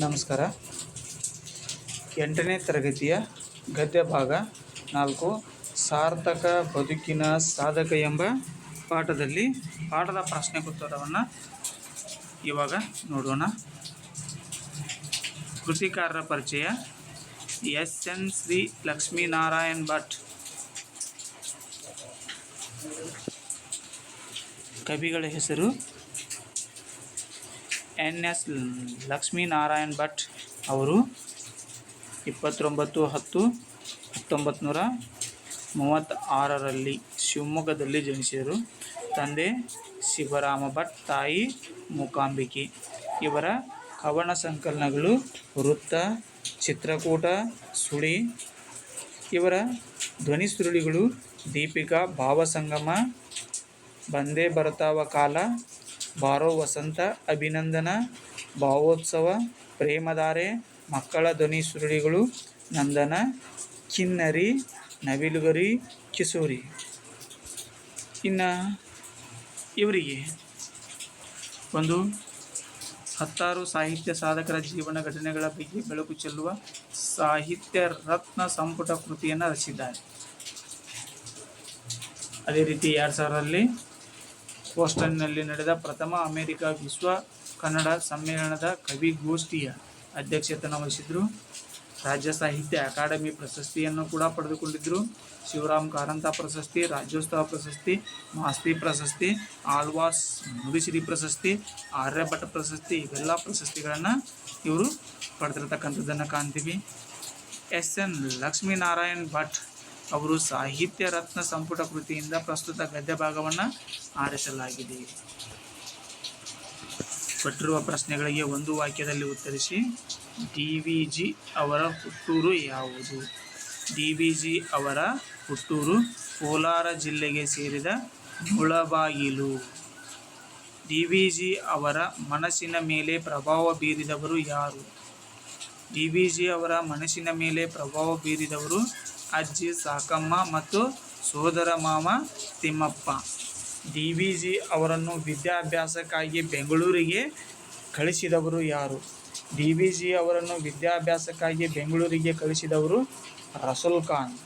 ನಮಸ್ಕಾರ. ಎಂಟನೇ ತರಗತಿಯ ಗದ್ಯ ಭಾಗ ನಾಲ್ಕು, ಸಾರ್ಥಕ ಬದುಕಿನ ಸಾಧಕ ಎಂಬ ಪಾಠದಲ್ಲಿ ಪಾಠದ ಪ್ರಶ್ನೆ ಉತ್ತರವನ್ನು ಇವಾಗ ನೋಡೋಣ. ಕೃತಿಕಾರರ ಪರಿಚಯ, ಎಸ್ ಎನ್ ಶ್ರೀ ಲಕ್ಷ್ಮೀನಾರಾಯಣ್ ಭಟ್. ಕವಿಗಳ ಹೆಸರು ಎನ್ ಎಸ್ ಲಕ್ಷ್ಮೀನಾರಾಯಣ್ ಭಟ್ ಅವರು ಇಪ್ಪತ್ತೊಂಬತ್ತು ಹತ್ತು ಹತ್ತೊಂಬತ್ತು ನೂರ ಮೂವತ್ತ ಆರರಲ್ಲಿ ಶಿವಮೊಗ್ಗದಲ್ಲಿ ಜನಿಸಿದರು. ತಂದೆ ಶಿವರಾಮ ಭಟ್, ತಾಯಿ ಮೂಕಾಂಬಿಕೆ. ಇವರ ಕವನ ಸಂಕಲನಗಳು ವೃತ್ತ, ಚಿತ್ರಕೂಟ, ಸುಳಿ. ಇವರ ಧ್ವನಿ ಸುರುಳಿಗಳು ದೀಪಿಕಾ ಭಾವಸಂಗಮ, ಬಂದೇ ಬರ್ತಾವ ಕಾಲ ಬಾರೋ ವಸಂತ ಅಭಿನಂದನ, ಭಾವೋತ್ಸವ, ಪ್ರೇಮಧಾರೆ, ಮಕ್ಕಳ ಧ್ವನಿ ಸುರುಳಿಗಳು, ನಂದನ ಕಿನ್ನರಿ ನವಿಲುಗರಿ ಕಿಸೂರಿ ಇನ್ನು ಇವರಿಗೆ ಒಂದು ಹತ್ತಾರು ಸಾಹಿತ್ಯ ಸಾಧಕರ ಜೀವನ ಘಟನೆಗಳ ಬಗ್ಗೆ ಬೆಳಕು ಚೆಲ್ಲುವ ಸಾಹಿತ್ಯ ರತ್ನ ಸಂಪುಟ ಕೃತಿಯನ್ನು ರಚಿಸಿದ್ದಾರೆ ಅದೇ ರೀತಿ ಎರಡು ಸಾವಿರರಲ್ಲಿ ಬೋಸ್ಟನ್ನಲ್ಲಿ ನಡೆದ ಪ್ರಥಮ ಅಮೆರಿಕ ವಿಶ್ವ ಕನ್ನಡ ಸಮ್ಮೇಳನದ ಕವಿಗೋಷ್ಠಿಯ ಅಧ್ಯಕ್ಷತನ ವಹಿಸಿದ್ರು. ರಾಜ್ಯ ಸಾಹಿತ್ಯ ಅಕಾಡೆಮಿ ಪ್ರಶಸ್ತಿಯನ್ನು ಕೂಡ ಪಡೆದುಕೊಂಡಿದ್ದರು ಶಿವರಾಮ್ ಕಾರಂತ ಪ್ರಶಸ್ತಿ, ರಾಜ್ಯೋತ್ಸವ ಪ್ರಶಸ್ತಿ, ಮಾಸ್ತಿ ಪ್ರಶಸ್ತಿ, ಆಳ್ವಾಸ್ ನುಡಿಸಿರಿ ಪ್ರಶಸ್ತಿ, ಆರ್ಯಭಟ ಪ್ರಶಸ್ತಿ ಇವೆಲ್ಲ ಪ್ರಶಸ್ತಿಗಳನ್ನು ಇವರು ಪಡೆದಿರ್ತಕ್ಕಂಥದ್ದನ್ನು ಕಾಣ್ತೀವಿ. ಎಸ್ ಎನ್ ಲಕ್ಷ್ಮೀನಾರಾಯಣ್ ಭಟ್ ಅವರು ಸಾಹಿತ್ಯ ರತ್ನ ಸಂಪುಟ ಕೃತಿಯಿಂದ ಪ್ರಸ್ತುತ ಗದ್ಯ ಭಾಗವನ್ನು ಆರಿಸಲಾಗಿದೆ. ಕೊಟ್ಟಿರುವ ಪ್ರಶ್ನೆಗಳಿಗೆ ಒಂದು ವಾಕ್ಯದಲ್ಲಿ ಉತ್ತರಿಸಿ ಡಿ ವಿ ಅವರ ಹುಟ್ಟೂರು ಯಾವುದು? ಡಿ ವಿ ಅವರ ಹುಟ್ಟೂರು ಕೋಲಾರ ಜಿಲ್ಲೆಗೆ ಸೇರಿದ ಮುಳಬಾಗಿಲು. ಡಿ ವಿ ಅವರ ಮನಸ್ಸಿನ ಮೇಲೆ ಪ್ರಭಾವ ಬೀರಿದವರು ಯಾರು? ಡಿ ವಿ ಅವರ ಮನಸ್ಸಿನ ಮೇಲೆ ಪ್ರಭಾವ ಬೀರಿದವರು ಅಜ್ಜಿ, ಸಾಕಮ್ಮ ಮತ್ತು ಸೋದರ ಮಾವ ತಿಮ್ಮಪ್ಪ. ಡಿ ವಿ ಜಿ ಅವರನ್ನು ವಿದ್ಯಾಭ್ಯಾಸಕ್ಕಾಗಿ ಬೆಂಗಳೂರಿಗೆ ಕಳಿಸಿದವರು ಯಾರು? ಡಿ ವಿ ಜಿ ಅವರನ್ನು ವಿದ್ಯಾಭ್ಯಾಸಕ್ಕಾಗಿ ಬೆಂಗಳೂರಿಗೆ ಕಳಿಸಿದವರು ರಸುಲ್ ಖಾನ್.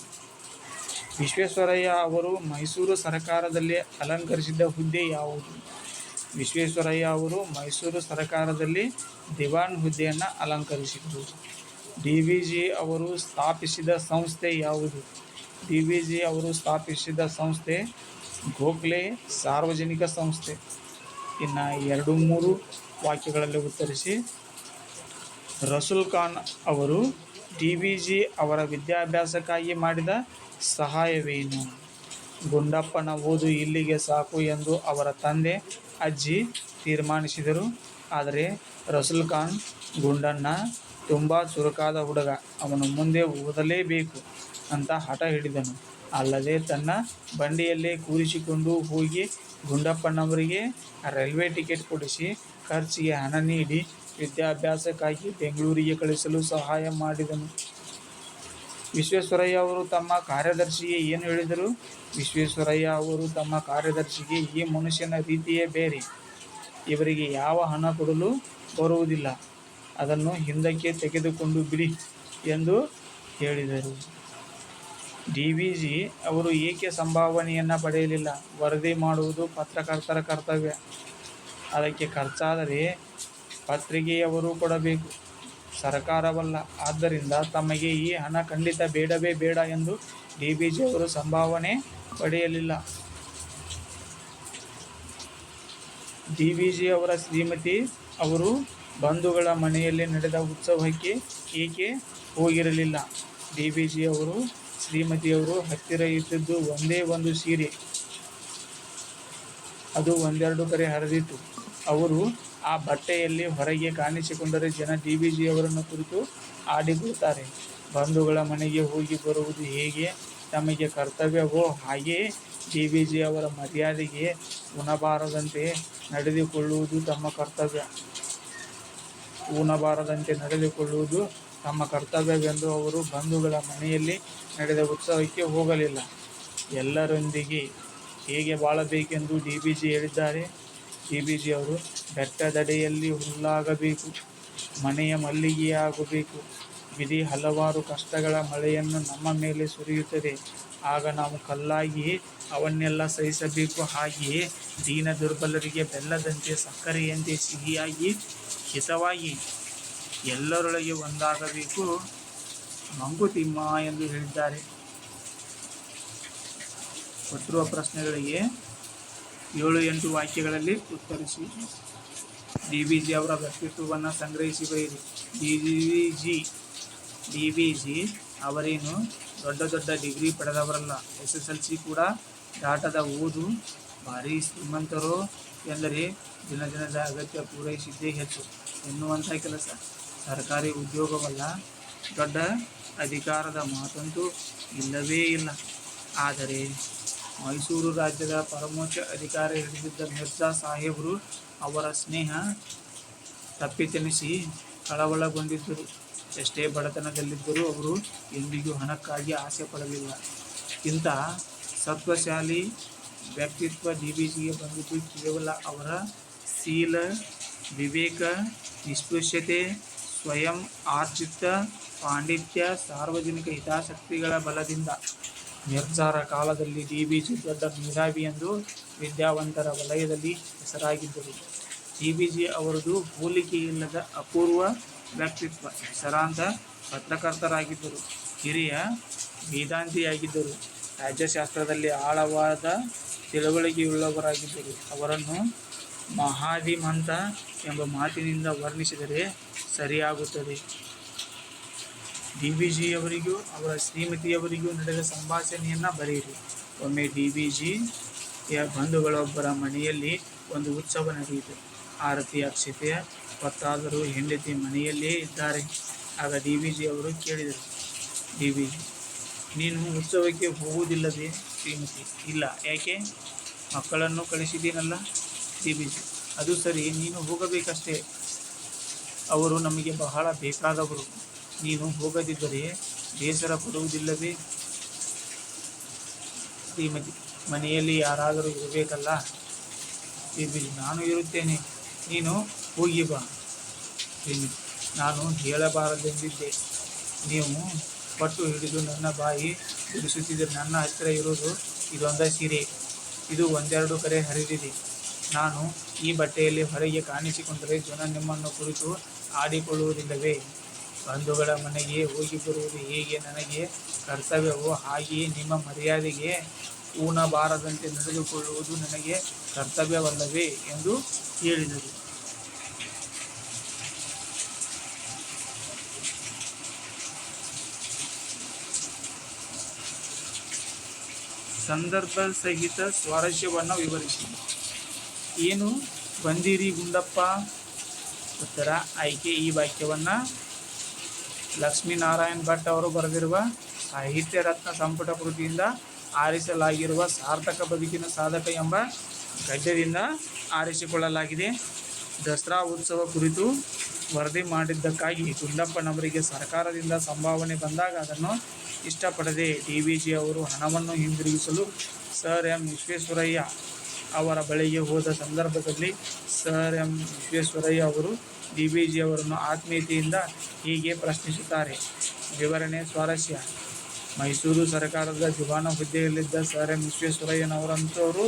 ವಿಶ್ವೇಶ್ವರಯ್ಯ ಅವರು ಮೈಸೂರು ಸರ್ಕಾರದಲ್ಲಿ ಅಲಂಕರಿಸಿದ ಹುದ್ದೆ ಯಾವುದು? ವಿಶ್ವೇಶ್ವರಯ್ಯ ಅವರು ಮೈಸೂರು ಸರ್ಕಾರದಲ್ಲಿ ದಿವಾನ್ ಹುದ್ದೆಯನ್ನು ಅಲಂಕರಿಸಿದರು ಡಿ ವಿ ಜಿ ಅವರು ಸ್ಥಾಪಿಸಿದ ಸಂಸ್ಥೆ ಯಾವುದು? ಡಿ ವಿ ಜಿ ಅವರು ಸ್ಥಾಪಿಸಿದ ಸಂಸ್ಥೆ ಗೋಖಲೆ ಸಾರ್ವಜನಿಕ ಸಂಸ್ಥೆ. ಇನ್ನು ಎರಡು ಮೂರು ವಾಕ್ಯಗಳಲ್ಲಿ ಉತ್ತರಿಸಿ. ರಸುಲ್ ಖಾನ್ ಅವರು ಡಿ ವಿ ಜಿ ಅವರ ವಿದ್ಯಾಭ್ಯಾಸಕ್ಕಾಗಿ ಮಾಡಿದ ಸಹಾಯವೇನು? ಗುಂಡಪ್ಪನ ಓದು ಇಲ್ಲಿಗೆ ಸಾಕು ಎಂದು ಅವರ ತಂದೆ, ಅಜ್ಜಿ ತೀರ್ಮಾನಿಸಿದರು. ಆದರೆ ರಸುಲ್ ಖಾನ್ ಗುಂಡಣ್ಣ ತುಂಬ ಚುರುಕಾದ ಹುಡುಗ. ಅವನು ಮುಂದೆ ಓದಲೇಬೇಕು ಅಂತ ಹಠ ಹಿಡಿದನು. ಅಲ್ಲದೆ ತನ್ನ ಬಂಡಿಯಲ್ಲೇ ಕೂರಿಸಿಕೊಂಡು ಹೋಗಿ ಗುಂಡಪ್ಪನವರಿಗೆ ರೈಲ್ವೆ ಟಿಕೆಟ್ ಕೊಡಿಸಿ ಖರ್ಚಿಗೆ ಹಣ ನೀಡಿ ವಿದ್ಯಾಭ್ಯಾಸಕ್ಕಾಗಿ ಬೆಂಗಳೂರಿಗೆ ಕಳಿಸಲು ಸಹಾಯ ಮಾಡಿದನು. ವಿಶ್ವೇಶ್ವರಯ್ಯ ಅವರು ತಮ್ಮ ಕಾರ್ಯದರ್ಶಿಗೆ ಏನು ಹೇಳಿದರು? ವಿಶ್ವೇಶ್ವರಯ್ಯ ಅವರು ತಮ್ಮ ಕಾರ್ಯದರ್ಶಿಗೆ, ಈ ಮನುಷ್ಯನ ರೀತಿಯೇ ಬೇರೆ. ಇವರಿಗೆ ಯಾವ ಹಣ ಕೊಡಲು ಬರುವುದಿಲ್ಲ. ಅದನ್ನು ಹಿಂದಕ್ಕೆ ತೆಗೆದುಕೊಂಡು ಬಿಡಿ ಎಂದು ಹೇಳಿದರು. ಡಿ ವಿ ಜಿ ಅವರು ಏಕೆ ಸಂಭಾವನೆಯನ್ನು ಪಡೆಯಲಿಲ್ಲ? ವರದಿ ಮಾಡುವುದು ಪತ್ರಕರ್ತರ ಕರ್ತವ್ಯ. ಅದಕ್ಕೆ ಖರ್ಚಾದರೆ ಪತ್ರಿಕೆಯವರು ಕೊಡಬೇಕು. ಸರ್ಕಾರವಲ್ಲ. ಆದ್ದರಿಂದ ತಮಗೆ ಈ ಹಣ ಖಂಡಿತ ಬೇಡವೇ ಬೇಡ ಎಂದು ಡಿ ವಿ ಜಿ ಅವರು ಸಂಭಾವನೆ ಪಡೆಯಲಿಲ್ಲ. ಡಿ ವಿ ಜಿ ಅವರ ಶ್ರೀಮತಿ ಅವರು ಬಂಧುಗಳ ಮನೆಯಲ್ಲಿ ನಡೆದ ಉತ್ಸವಕ್ಕೆ ಏಕೆ ಹೋಗಿರಲಿಲ್ಲ? ಡಿ ಬಿ ಜಿ ಅವರು ಶ್ರೀಮತಿಯವರು ಹತ್ತಿರ ಇಟ್ಟಿದ್ದು ಒಂದೇ ಒಂದು ಸೀರೆ. ಅದು ಒಂದೆರಡು ಕರೆ ಹರಿದಿತ್ತು. ಅವರು ಆ ಬಟ್ಟೆಯಲ್ಲಿ ಹೊರಗೆ ಕಾಣಿಸಿಕೊಂಡರೆ ಜನ ಡಿ ಬಿ ಜಿ ಅವರನ್ನು ಕುರಿತು ಆಡಿಕೊಳ್ಳುತ್ತಾರೆ. ಬಂಧುಗಳ ಮನೆಗೆ ಹೋಗಿ ಬರುವುದು ಹೇಗೆ? ತಮಗೆ ಕರ್ತವ್ಯವೋ? ಹಾಗೆಯೇ ಡಿ ಬಿ ಜಿ ಅವರ ಮರ್ಯಾದೆಗೆ ಉಣಬಾರದಂತೆ ನಡೆದುಕೊಳ್ಳುವುದು ತಮ್ಮ ಕರ್ತವ್ಯ. ಉಣಬಾರದಂತೆ ನಡೆದುಕೊಳ್ಳುವುದು ತಮ್ಮ ಕರ್ತವ್ಯವೆಂದು ಅವರು ಬಂಧುಗಳ ಮನೆಯಲ್ಲಿ ನಡೆದ ಉತ್ಸವಕ್ಕೆ ಹೋಗಲಿಲ್ಲ. ಎಲ್ಲರೊಂದಿಗೆ ಹೇಗೆ ಬಾಳಬೇಕೆಂದು ಡಿ ಬಿ ಜಿ ಹೇಳಿದ್ದಾರೆ. ಡಿ ಬಿ ಜಿ ಅವರು ಬೆಟ್ಟದಡಿಯಲ್ಲಿ ಹುಲ್ಲಾಗಬೇಕು, ಮನೆಯ ಮಲ್ಲಿಗೆಯಾಗಬೇಕು. ವಿಧಿ ಹಲವಾರು ಕಷ್ಟಗಳ ಮಳೆಯನ್ನು ನಮ್ಮ ಮೇಲೆ ಸುರಿಯುತ್ತದೆ. ಆಗ ನಾವು ಕಲ್ಲಾಗಿ ಅವನ್ನೆಲ್ಲ ಸಹಿಸಬೇಕು. ಹಾಗೆಯೇ ದೀನ ದುರ್ಬಲರಿಗೆ ಬೆಲ್ಲದಂತೆ ಸಕ್ಕರೆಯಂತೆ ಸಿಹಿಯಾಗಿ ಹಿತವಾಗಿ ಎಲ್ಲರೊಳಗೆ ಒಂದಾಗಬೇಕು. ಮಂಗುತಿಮ್ಮ ಎಂದು ಹೇಳಿದ್ದಾರೆ. ಕೊಟ್ಟಿರುವ ಪ್ರಶ್ನೆಗಳಿಗೆ ಏಳು ಎಂಟು ವಾಕ್ಯಗಳಲ್ಲಿ ಉತ್ತರಿಸಿ. ಡಿ ಬಿ ಜಿ ಅವರ ವ್ಯಕ್ತಿತ್ವವನ್ನು ಸಂಗ್ರಹಿಸಿ ಬರೆಯಿರಿ D G D V G ಅವರೇನು ದೊಡ್ಡ ದೊಡ್ಡ ಡಿಗ್ರಿ ಪಡೆದವರಲ್ಲ. ಎಸ್ ಎಸ್ ಎಲ್ ಸಿ ಕೂಡ ದಾಟದ ಓದು ಭಾರಿ ಶ್ರೀಮಂತರು. ಎಂದರೆ ದಿನ ದಿನದ ಅಗತ್ಯ ಪೂರೈಸಿದ್ದೇ ಹೆಚ್ಚು. ಎನ್ನುವಂಥ ಕೆಲಸ. ಸರ್ಕಾರಿ ಉದ್ಯೋಗವಲ್ಲ. ದೊಡ್ಡ ಅಧಿಕಾರದ ಮಾತಂತೂ ಇಲ್ಲವೇ ಇಲ್ಲ. ಆದರೆ ಮೈಸೂರು ರಾಜ್ಯದ ಪರಮೋಚ್ಚ ಅಧಿಕಾರಿ ಹಿಡಿದಿದ್ದ ಮಿರ್ಜಾ ಸಾಹೇಬರು ಅವರ ಸ್ನೇಹ ತಪ್ಪಿತೆನಿಸಿ ಕಳವಳಗೊಂಡಿದ್ದರು. ಎಷ್ಟೇ ಬಡತನದಲ್ಲಿದ್ದರೂ ಅವರು ಎಂದಿಗೂ ಹಣಕ್ಕಾಗಿ ಆಸೆ ಪಡಲಿಲ್ಲ. ಇಂಥ ಸತ್ವಶಾಲಿ ವ್ಯಕ್ತಿತ್ವ ಡಿ ಬಿ ಜಿಗೆ ಬಂದಿದ್ದು ಕೇವಲ ಅವರ ಶೀಲ, ವಿವೇಕ, ನಿಸ್ಪೃಶ್ಯತೆ, ಸ್ವಯಂ ಆರ್ಜಿತ ಪಾಂಡಿತ್ಯ, ಸಾರ್ವಜನಿಕ ಹಿತಾಸಕ್ತಿಗಳ ಬಲದಿಂದ. ನಿರ್ಧಾರ ಕಾಲದಲ್ಲಿ ಡಿ ಬಿ ಜಿ ದೊಡ್ಡ ಮೇಧಾವಿ ಎಂದು ವಿದ್ಯಾವಂತರ ವಲಯದಲ್ಲಿ ಹೆಸರಾಗಿದ್ದರು. ಡಿ ಬಿ ಜಿ ಅವರದು ಹೋಲಿಕೆಯಿಲ್ಲದ ಅಪೂರ್ವ ಹೆಸರಾಂತ ಪತ್ರಕರ್ತರಾಗಿದ್ದರು. ಹಿರಿಯ ವೇದಾಂತಿಯಾಗಿದ್ದರು. ರಾಜ್ಯಶಾಸ್ತ್ರದಲ್ಲಿ ಆಳವಾದ ತಿಳುವಳಿಕೆಯುಳ್ಳವರಾಗಿದ್ದರು. ಅವರನ್ನು ಮಹಾದಿಮಂತ ಎಂಬ ಮಾತಿನಿಂದ ವರ್ಣಿಸಿದರೆ ಸರಿಯಾಗುತ್ತದೆ. ಡಿ ಬಿ ಜಿಯವರಿಗೂ ಅವರ ಶ್ರೀಮತಿಯವರಿಗೂ ನಡೆದ ಸಂಭಾಷಣೆಯನ್ನು ಬರೆಯಿರಿ. ಒಮ್ಮೆ ಡಿ ಬಿ ಜಿಯ ಬಂಧುಗಳೊಬ್ಬರ ಮನೆಯಲ್ಲಿ ಒಂದು ಉತ್ಸವ ನಡೆಯಿತು. ಆರತಿ ಅಕ್ಷತೆಯ ಹೊತ್ತಾದರೂ ಹೆಂಡತಿ ಮನೆಯಲ್ಲೇ ಇದ್ದಾರೆ. ಆಗ ಡಿ ವಿ ಜಿ ಅವರು ಕೇಳಿದರು ಡಿ ವಿ ಜಿ ನೀನು ಉತ್ಸವಕ್ಕೆ ಹೋಗುವುದಿಲ್ಲದೆ? ಶ್ರೀಮತಿ, ಇಲ್ಲ. ಯಾಕೆ? ಮಕ್ಕಳನ್ನು ಕಳಿಸಿದ್ದೀನಲ್ಲ? ಡಿ ಬಿ ಜಿ ಅದು ಸರಿ, ನೀನು ಹೋಗಬೇಕಷ್ಟೇ. ಅವರು ನಮಗೆ ಬಹಳ ಬೇಕಾದವರು. ನೀನು ಹೋಗದಿದ್ದರೆ ಬೇಸರ ಪಡುವುದಿಲ್ಲವೇ? ಶ್ರೀಮತಿ, ಮನೆಯಲ್ಲಿ ಯಾರಾದರೂ ಇರಬೇಕಲ್ಲ? ಡಿ ವಿ ಜಿ ನಾನು ಇರುತ್ತೇನೆ. ನೀನು ಹೋಗಿ ಬಾ. ನಾನು ಹೇಳಬಾರದೆಂದಿದ್ದೆ. ನೀವು ಪಟ್ಟು ಹಿಡಿದು ನನ್ನ ಬಾಯಿ ಬಿಡಿಸುತ್ತಿದ್ದರೆ ನನ್ನ ಹತ್ತಿರ ಇರೋದು ಇದೊಂದ ಸೀರೆ. ಇದು ಒಂದೆರಡು ಕರೆ ಹರಿದಿದೆ. ನಾನು ಈ ಬಟ್ಟೆಯಲ್ಲಿ ಹೊರಗೆ ಕಾಣಿಸಿಕೊಂಡರೆ ಜನ ನಿಮ್ಮನ್ನು ಕುರಿತು ಆಡಿಕೊಳ್ಳುವುದಿಲ್ಲವೇ? ಬಂಧುಗಳ ಮನೆಗೆ ಹೋಗಿ ಬರುವುದು ಹೇಗೆ? ನನಗೆ ಕರ್ತವ್ಯವೋ ಹಾಗೆಯೇ ನಿಮ್ಮ ಮರ್ಯಾದೆಗೆ ಊನಬಾರದಂತೆ ನಡೆದುಕೊಳ್ಳುವುದು ನನಗೆ ಕರ್ತವ್ಯವಲ್ಲವೇ ಎಂದು ಹೇಳಿದರು. ಸಂದರ್ಭ ಸಹಿತ ಸ್ವಾರಸ್ಯವನ್ನು ವಿವರಿಸಿ. ಏನು ಬಂದಿರಿ ಗುಂಡಪ್ಪ? ಉತ್ತರ, ಆಯ್ಕೆ ಈ ವಾಕ್ಯವನ್ನು ಲಕ್ಷ್ಮೀನಾರಾಯಣ ಭಟ್ ಅವರು ಬರೆದಿರುವ ಸಾಹಿತ್ಯ ರತ್ನ ಸಂಪುಟ ಕೃತಿಯಿಂದ ಆರಿಸಲಾಗಿರುವ ಸಾರ್ಥಕ ಬದುಕಿನ ಸಾಧಕ ಎಂಬ ಗದ್ಯದಿಂದ ಆರಿಸಿಕೊಳ್ಳಲಾಗಿದೆ. ದಸರಾ ಉತ್ಸವ ಕುರಿತು ವರದಿ ಮಾಡಿದ್ದಕ್ಕಾಗಿ ಗುಂಡಪ್ಪನವರಿಗೆ ಸರ್ಕಾರದಿಂದ ಸಂಭಾವನೆ ಬಂದಾಗ ಅದನ್ನು ಇಷ್ಟಪಡದೆ ಡಿ ವಿ ಜಿ ಅವರು ಹಣವನ್ನು ಹಿಂದಿರುಗಿಸಲು ಸರ್ ಎಂ ವಿಶ್ವೇಶ್ವರಯ್ಯ ಅವರ ಬಳಿಗೆ ಹೋದ ಸಂದರ್ಭದಲ್ಲಿ ಸರ್ ಎಂ ವಿಶ್ವೇಶ್ವರಯ್ಯ ಅವರು ಡಿ ವಿ ಜಿ ಅವರನ್ನು ಆತ್ಮೀಯತೆಯಿಂದ ಹೀಗೆ ಪ್ರಶ್ನಿಸುತ್ತಾರೆ. ವಿವರಣೆ, ಸ್ವಾರಸ್ಯ. ಮೈಸೂರು ಸರ್ಕಾರದ ದಿವಾನ ಹುದ್ದೆಯಲ್ಲಿದ್ದ ಸರ್ ಎಂ ವಿಶ್ವೇಶ್ವರಯ್ಯನವರಂಥವರು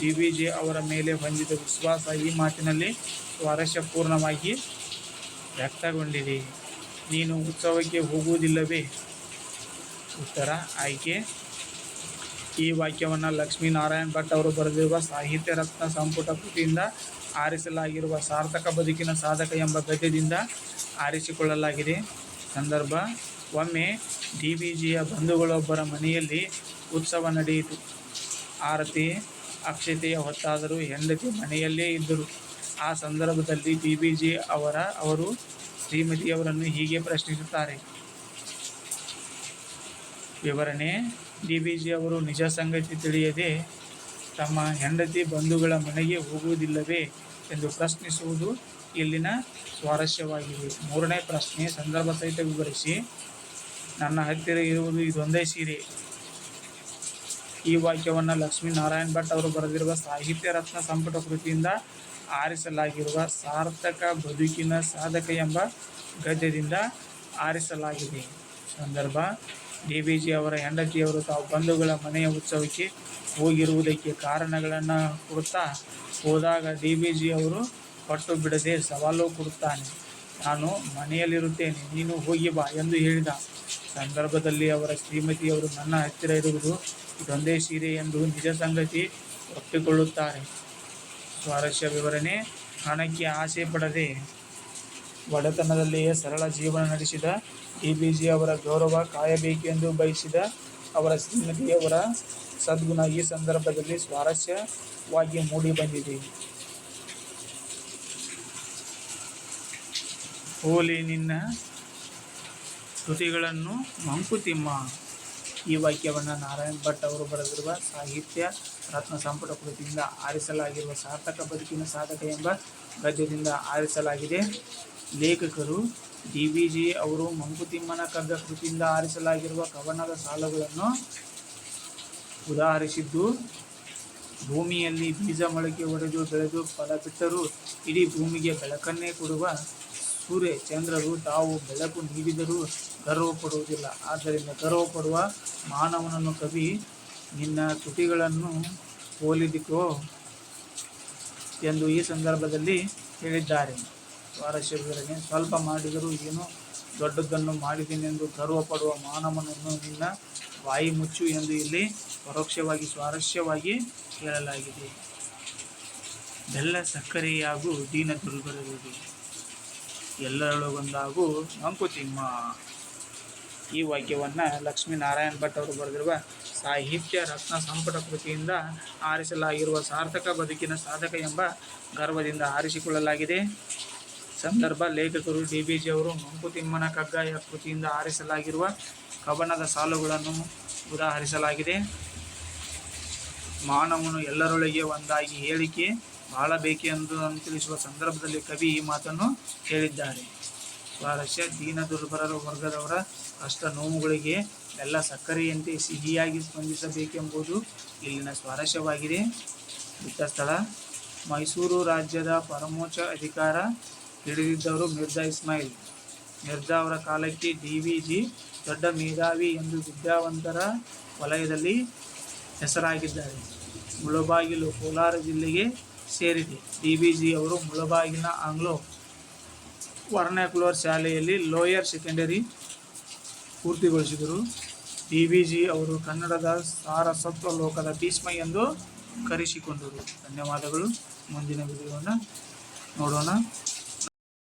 ಡಿ ವಿ ಜೆ ಅವರ ಮೇಲೆ ಹೊಂದಿದ ವಿಶ್ವಾಸ ಈ ಮಾತಿನಲ್ಲಿ ಸ್ವಾರಸ್ಯಪೂರ್ಣವಾಗಿ ವ್ಯಕ್ತಗೊಂಡಿದೆ. ನೀನು ಉತ್ಸವಕ್ಕೆ ಹೋಗುವುದಿಲ್ಲವೇ? ಉತ್ತರ, ಆಯ್ಕೆ. ಈ ವಾಕ್ಯವನ್ನು ಲಕ್ಷ್ಮೀನಾರಾಯಣ ಭಟ್ ಅವರು ಬರೆದಿರುವ ಸಾಹಿತ್ಯ ರತ್ನ ಸಂಪುಟ ಕೃತಿಯಿಂದ ಆರಿಸಲಾಗಿರುವ ಸಾರ್ಥಕ ಬದುಕಿನ ಸಾಧಕ ಎಂಬ ಗದ್ಯದಿಂದ ಆರಿಸಿಕೊಳ್ಳಲಾಗಿದೆ. ಸಂದರ್ಭ ಒಮ್ಮೆ ಡಿ ಬಿ ಜಿಯ ಬಂಧುಗಳೊಬ್ಬರ ಮನೆಯಲ್ಲಿ ಉತ್ಸವ ನಡೆಯಿತು. ಆರತಿ, ಅಕ್ಷತೆಯ ಹೊತ್ತಾದರೂ ಹೆಂಡತಿ ಮನೆಯಲ್ಲೇ ಇದ್ದರು. ಆ ಸಂದರ್ಭದಲ್ಲಿ ಡಿ ಬಿ ಜಿ ಅವರ, ಅವರು ಶ್ರೀಮತಿಯವರನ್ನು ಹೀಗೆ ಪ್ರಶ್ನಿಸುತ್ತಾರೆ. ವಿವರಣೆ ಡಿ ಬಿ ಜಿ ಅವರು ನಿಜ ಸಂಗತಿ ತಿಳಿಯದೆ ತಮ್ಮ ಹೆಂಡತಿ ಬಂಧುಗಳ ಮನೆಗೆ ಹೋಗುವುದಿಲ್ಲವೇ ಎಂದು ಪ್ರಶ್ನಿಸುವುದು ಇಲ್ಲಿನ ಸ್ವಾರಸ್ಯವಾಗಿದೆ. ಮೂರನೇ ಪ್ರಶ್ನೆ, ಸಂದರ್ಭ ಸಹಿತ ವಿವರಿಸಿ. ನನ್ನ ಹತ್ತಿರ ಇರುವುದು ಇದೊಂದೇ ಸೀರೆ. ಈ ವಾಕ್ಯವನ್ನು ಲಕ್ಷ್ಮೀನಾರಾಯಣ್ ಭಟ್ ಅವರು ಬರೆದಿರುವ ಸಾಹಿತ್ಯ ರತ್ನ ಸಂಪುಟ ಕೃತಿಯಿಂದ ಆರಿಸಲಾಗಿರುವ ಸಾರ್ಥಕ ಬದುಕಿನ ಸಾಧಕ ಎಂಬ ಗದ್ಯದಿಂದ ಆರಿಸಲಾಗಿದೆ. ಸಂದರ್ಭ ಡಿ ಬಿ ಜಿ ಅವರ ಹೆಂಡತಿಯವರು ತಾವು ಬಂಧುಗಳ ಮನೆಯ ಉತ್ಸವಕ್ಕೆ ಹೋಗಿರುವುದಕ್ಕೆ ಕಾರಣಗಳನ್ನು ಕೊಡುತ್ತಾ ಹೋದಾಗ ಡಿ ಬಿ ಜಿ ಅವರು ಪಟ್ಟು ಬಿಡದೆ ಸವಾಲು ಕೊಡುತ್ತಾನೆ. ನಾನು ಮನೆಯಲ್ಲಿರುತ್ತೇನೆ, ನೀನು ಹೋಗಿ ಬಾ ಎಂದು ಹೇಳಿದ. ಸಂದರ್ಭದಲ್ಲಿ ಅವರ ಶ್ರೀಮತಿಯವರು ನನ್ನ ಹತ್ತಿರ ಇರುವುದು ಇದೊಂದೇ ಸೀರೆ ಎಂದು ನಿಜ ಸಂಗತಿ ಒಪ್ಪಿಕೊಳ್ಳುತ್ತಾರೆ. ಸ್ವಾರಸ್ಯ ವಿವರಣೆ, ಹಣಕ್ಕೆ ಆಸೆ ಪಡದೆ ಒಡೆತನದಲ್ಲಿಯೇ ಸರಳ ಜೀವನ ನಡೆಸಿದ ಡಿ ಬಿ ಜಿ ಅವರ ಗೌರವ ಕಾಯಬೇಕೆಂದು ಬಯಸಿದ ಅವರ ಶ್ರೀಮತಿಯವರ ಸದ್ಗುಣ ಈ ಸಂದರ್ಭದಲ್ಲಿ ಸ್ವಾರಸ್ಯವಾಗಿ ಮೂಡಿಬಂದಿದೆ ಹೋಲಿ ನಿನ್ನ ಸ್ತುತಿಗಳನ್ನು ಮಂಕುತಿಮ್ಮ ಈ ವಾಕ್ಯವನ್ನು ನಾರಾಯಣ್ ಭಟ್ ಅವರು ಬರೆದಿರುವ ಸಾಹಿತ್ಯ ರತ್ನ ಸಂಪುಟ ಕೃತಿಯಿಂದ ಆರಿಸಲಾಗಿರುವ ಸಾರ್ಥಕ ಬದುಕಿನ ಸಾಧಕ ಎಂಬ ಗದ್ಯದಿಂದ ಆರಿಸಲಾಗಿದೆ. ಲೇಖಕರು ಡಿ ವಿ ಜಿ ಅವರು ಮಂಕುತಿಮ್ಮನ ಕಗ್ಗ ಕೃತಿಯಿಂದ ಆರಿಸಲಾಗಿರುವ ಕವನದ ಸಾಲುಗಳನ್ನು ಉದಾಹರಿಸಿದ್ದು, ಭೂಮಿಯಲ್ಲಿ ಬೀಜ ಮೊಳಕೆ ಒಡೆದು ಬೆಳೆದು ಫಲ ಬಿಟ್ಟರೂ ಇಡೀ ಭೂಮಿಗೆ ಬೆಳಕನ್ನೇ ಕೊಡುವ ಸೂರ್ಯ ಚಂದ್ರರು ತಾವು ಬೆಳಕು ನೀಡಿದರೂ ಗರ್ವ ಪಡುವುದಿಲ್ಲ. ಆದ್ದರಿಂದ ಗರ್ವ ಪಡುವ ಮಾನವನನ್ನು ಕವಿ, ನಿನ್ನ ತುಟಿಗಳನ್ನು ಹೋಲಿದಿಕೋ ಎಂದು ಈ ಸಂದರ್ಭದಲ್ಲಿ ಹೇಳಿದ್ದಾರೆ. ಸ್ವಾರಸ್ಯ ವಿವರಣೆ ಸ್ವಲ್ಪ ಮಾಡಿದರೂ ಏನು ದೊಡ್ಡದನ್ನು ಮಾಡಿದ್ದೇನೆಂದು ಗರ್ವ ಪಡುವ ಮಾನವನನ್ನು ನಿನ್ನ ವಾಯಿ ಮುಚ್ಚು ಎಂದು ಇಲ್ಲಿ ಪರೋಕ್ಷವಾಗಿ ಸ್ವಾರಸ್ಯವಾಗಿ ಹೇಳಲಾಗಿದೆ. ಬೆಲ್ಲ ಸಕ್ಕರೆಯಾಗೂ ದೀನ ದುರ್ಬಲರಿಗೆ ಎಲ್ಲರೊಳಗೊಂದಾಗು ಮಂಕುತಿಮ್ಮ ಈ ವಾಕ್ಯವನ್ನು ಲಕ್ಷ್ಮೀನಾರಾಯಣ ಭಟ್ ಅವರು ಬರೆದಿರುವ ಸಾಹಿತ್ಯ ರತ್ನ ಸಂಪುಟ ಕೃತಿಯಿಂದ ಆರಿಸಲಾಗಿರುವ ಸಾರ್ಥಕ ಬದುಕಿನ ಸಾಧಕ ಎಂಬ ಗರ್ವದಿಂದ ಆರಿಸಿಕೊಳ್ಳಲಾಗಿದೆ. ಸಂದರ್ಭ, ಲೇಖಕರು ಡಿ ಬಿ ಜಿ ಅವರು ಮಂಕುತಿಮ್ಮನ ಕಗ್ಗಾಯ ಕೃತಿಯಿಂದ ಆರಿಸಲಾಗಿರುವ ಕವನದ ಸಾಲುಗಳನ್ನು ಉದಾಹರಿಸಲಾಗಿದೆ. ಮಾನವನು ಎಲ್ಲರೊಳಗೆ ಒಂದಾಗಿ ಹೇಳಿಕೆ ಬಾಳಬೇಕೆಂದು ತಿಳಿಸುವ ಸಂದರ್ಭದಲ್ಲಿ ಕವಿ ಈ ಮಾತನ್ನು ಹೇಳಿದ್ದಾರೆ. ಸ್ವಾರಸ್ಯ, ದೀನ ದುರ್ಬಲರ ವರ್ಗದವರ ಕಷ್ಟ ನೋವುಗಳಿಗೆ ಎಲ್ಲ ಸಕ್ಕರೆಯಂತೆ ಸಿಹಿಯಾಗಿ ಸ್ಪಂದಿಸಬೇಕೆಂಬುದು ಇಲ್ಲಿನ ಸ್ವಾರಸ್ಯವಾಗಿದೆ. ಬಿಟ್ಟ ಸ್ಥಳ, ಮೈಸೂರು ರಾಜ್ಯದ ಪರಮೋಚ್ಚ ಅಧಿಕಾರ ಹಿಡಿದಿದ್ದವರು ಮಿರ್ಜಾ ಇಸ್ಮಾಯಿಲ್. ಮಿರ್ಜಾ ಅವರ ಕಾಲಕ್ಕೆ ಡಿ ವಿ ಜಿ ದೊಡ್ಡ ಮೇಧಾವಿ ಎಂದು ವಿದ್ಯಾವಂತರ ವಲಯದಲ್ಲಿ ಹೆಸರಾಗಿದ್ದಾರೆ. ಮುಳಬಾಗಿಲು ಕೋಲಾರ ಜಿಲ್ಲೆಗೆ ಸೇರಿದೆ. ಡಿ ಬಿ ಜಿ ಅವರು ಮುಳಬಾಗಿನ ಆಂಗ್ಲೋ ವರ್ನಾಕ್ಯುಲರ್ ಶಾಲೆಯಲ್ಲಿ ಲೋಯರ್ ಸೆಕೆಂಡರಿ ಪೂರ್ತಿಗೊಳಿಸಿದರು. ಡಿ ಬಿ ಜಿ ಅವರು ಕನ್ನಡದ ಸಾರಸತ್ವ ಲೋಕದ ಭೀಷ್ಮ ಎಂದು ಕರೆಸಿಕೊಂಡರು. ಧನ್ಯವಾದಗಳು. ಮುಂದಿನ ವಿಡಿಯೋವನ್ನು ನೋಡೋಣ.